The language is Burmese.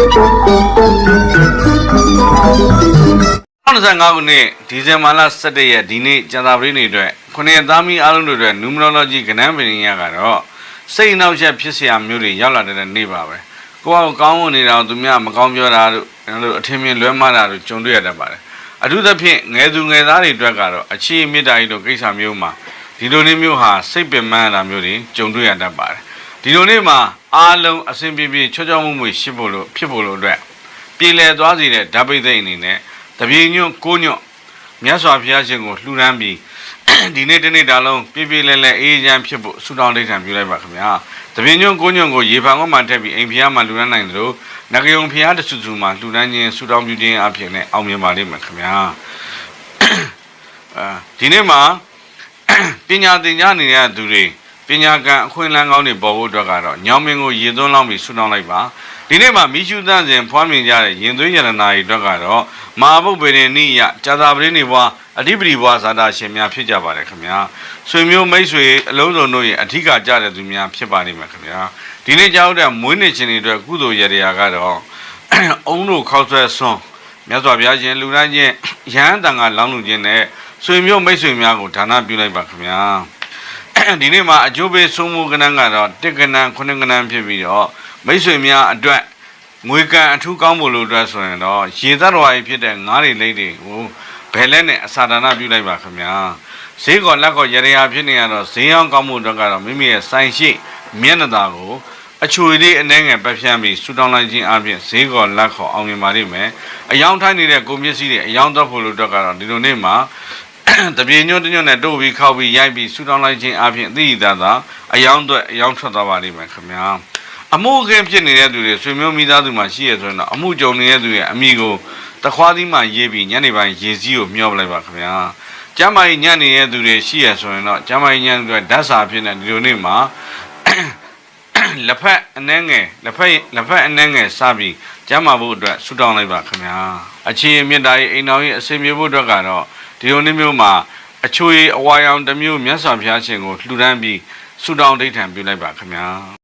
1995ခုနှစ်ဒီဇင်ဘာလ17ရက်ဒီနေ့ကြာသပတေးနေ့အတွက်ခုနှစ်သားမီအားလုံးတို့အတွက် numerology ကဏ္ဍပင်ရကတော့စိတ်နှောက်ယှက်ဖြစ်စရာမျိုးတွေရောက်လာတဲ့နေ့ပါပဲကိုယ့်အကောင်းဝင်နေတာကိုသူများမကောင်းပြောတာတို့ကျွန်တော်တို့အထင်မြင်လွဲမှားတာတို့ကြုံတွေ့ရတတ်ပါတယ်အထူးသဖြင့်ငယ်သူငယ်သားတွေအတွက်ကတော့အခြေအမြစ်တားကြီးတို့ကိစ္စမျိုးမှာဒီလိုမျိုးဟာစိတ်ပင်ပန်းတာမျိုးတွေကြုံတွေ့ရတတ်ပါတယ် ဒီလိုနေ့မှာအားလုံးအစဉ်ပြေပြေချောချောမွေ့မွေ့ရှိဖို့လို့ဖြစ်ဖို့လို့အတွက်ပြည်လည်သွားစီတဲ့ဓာတ်ပိတ်သိမ့်အနေနဲ့တပြေညွန့်ကိုညွန့်မြတ်စွာဘုရားရှင်ကိုလှူဒန်းပြီးဒီနေ့တနေ့တာလုံးပြည့်ပြည့်လဲလဲအေးချမ်းဖြစ်ဖို့ဆုတောင်းဒိဋ္ဌံပြုလိုက်ပါခင်ဗျာတပြေညွန့်ကိုညွန့်ကိုရေဖန်ကမှထည့်ပြီးအိမ်ဖျားမှာလှူဒန်းနိုင်တယ်လို့နဂယုံဖျားတဆူဆူမှာလှူဒန်းခြင်းဆုတောင်းပြုခြင်းအဖြစ်နဲ့အောင်မြင်ပါလိမ့်မယ်ခင်ဗျာအဲဒီနေ့မှာပညာသင်ကြားနေတဲ့သူတွေ ပညာကံအခွင့်အလမ်းကောင်းတွေပေါ်ဖို့အတွက်ကတော့ညောင်မင်းကိုရေသွန်းလောင်းပြီးဆုတောင်းလိုက်ပါဒီနေ့မှာမိရှုသန့်စဉ်ဖွားမြင်ကြတဲ့ရင်သွေးရတနာတွေအတွက်ကတော့မာဘုတ်ပေရင်နိယဇာတာပရိနေဘွားအဓိပတိဘွားဇာတာရှင်များဖြစ်ကြပါတယ်ခင်ဗျာဆွေမျိုးမိတ်ဆွေအလုံးစုံတို့ရဲ့အဓိကကြတဲ့သူများဖြစ်ပါလိမ့်မယ်ခင်ဗျာဒီနေ့ကြောက်တဲ့မွေးနေ့ချင်းတွေအတွက်ကုသိုလ်ရတရားကတော့အုံတို့ခောက်ဆွဲဆွန်းမြတ်စွာဘုရားရှင်လူတိုင်းချင်းရဟန်းတန်ကလောင်းလူချင်းနဲ့ဆွေမျိုးမိတ်ဆွေများကိုဒါနပြုလိုက်ပါခင်ဗျာ ဒီနေ့မှာအကျိုးပေးဆုံးမှုကဏ္ဍကတော့တစ်ကဏ္ဍခုနှစ်ကဏ္ဍဖြစ်ပြီးတော့မိတ်ဆွေများအတွက်ငွေကံအထူးကောင်းဖို့လို့အတွက်ဆိုရင်တော့ရေသတ္တဝါကြီးဖြစ်တဲ့ငါးတွေလိမ့်တွေကိုဘယ်လက်နဲ့အစာဒါနပြုလိုက်ပါခင်ဗျာဈေးကောလက်ကောရရဖြစ်နေရတော့ဈေးအောင်ကောင်းမှုအတွက်ကတော့မိမိရဲ့ဆိုင်ရှိမျက်နှာသာကိုအချွေလေးအနှဲငယ်ပတ်ဖြန်းပြီးဆူတောင်းလိုက်ခြင်းအပြင်ဈေးကောလက်ခေါအောင်မြင်ပါလိမ့်မယ်အယောင်ထိုင်းနေတဲ့ကုန်ပစ္စည်းတွေအယောင်တော့ဖို့လို့အတွက်ကတော့ဒီလိုနေ့မှာ တပြေညွတ်တညွတ်နဲ့တို့ပြီးခောက်ပြီးရိုက်ပြီးဆူတောင်းလိုက်ခြင်းအပြင်အသိအသာသာအယောင်အတွက်အယောင်ထွက်သွားပါလိမ့်မယ်ခင်ဗျာအမှုအခင်းဖြစ်နေတဲ့သူတွေဆွေမျိုးမိသားစုမှာရှိရဆိုရင်တော့အမှုကြုံနေတဲ့သူရဲ့အမိကိုတခွားသီးမှရေးပြီးညနေပိုင်းရေစည်းကိုမျောပလိုက်ပါခင်ဗျာကျမ်းမာရေးညံ့နေတဲ့သူတွေရှိရဆိုရင်တော့ကျမ်းမာရေးညံ့တဲ့ဓာတ်စာဖြစ်နေဒီလိုနေ့မှာလက်ဖက်အနှဲငယ်လက်ဖက်လက်ဖက်အနှဲငယ်စပြီးကျမ်းမာဖို့အတွက်ဆူတောင်းလိုက်ပါခင်ဗျာအခြေအမြင့်တာရေးအိမ်တော်ရေးအစင်မြေဖို့အတွက်ကတော့ ဒီလိုနေ့မျိုးမှာအချွေအဝါရောင်တစ်မျိုးမြတ်စွာဘုရားရှင်ကိုလှူဒန်းပြီးဆူတောင်းဒိဋ္ဌံပြုလိုက်ပါခင်ဗျာ